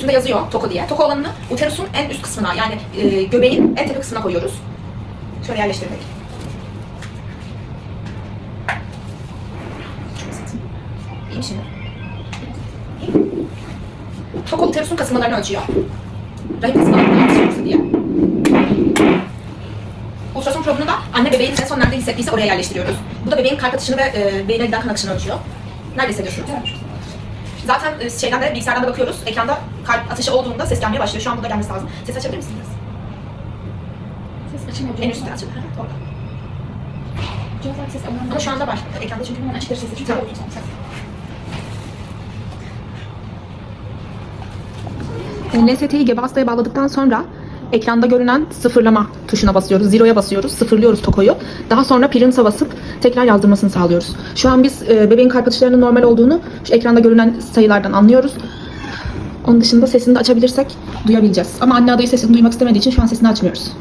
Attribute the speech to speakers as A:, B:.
A: üstünde yazıyor Toko diye. Toko alanını uterusun en üst kısmına yani e, göbeğin en tepe kısmına koyuyoruz. Şöyle yerleştirmek. Çok basit. İyi mi şimdi? Toko uterusun kasılmalarını ölçüyor. Rahim kasılmalarını artışması diye. Ultrason probunu da anne bebeğin en son nerede hissettiyse oraya yerleştiriyoruz. Bu da bebeğin kalp atışını ve e, beyine giden kan akışını ölçüyor. Nerede hissediyorsunuz? Zaten e, şeyden de bilgisayardan da bakıyoruz. Ekranda kalp atışı olduğunda ses gelmeye başlıyor. Şu an burada gelmesi lazım. Ses açabilir misiniz?
B: Ses açılmıyor.
A: En üstte açın. Hı, Orada.
B: Cihazlar ses alıyorum.
A: Ama şu anda var. Ekranda çünkü
B: Hemen açıkları sesi.
A: Tamam. LST'yi gebe hastaya bağladıktan sonra ekranda görünen sıfırlama tuşuna basıyoruz. Zero'ya basıyoruz. Sıfırlıyoruz tokoyu. Daha sonra printa basıp tekrar yazdırmasını sağlıyoruz. Şu an biz e, bebeğin kalp atışlarının normal olduğunu şu ekranda görünen sayılardan anlıyoruz. Onun dışında sesini de açabilirsek duyabileceğiz. Ama anne adayı sesini duymak istemediği için şu an sesini açmıyoruz.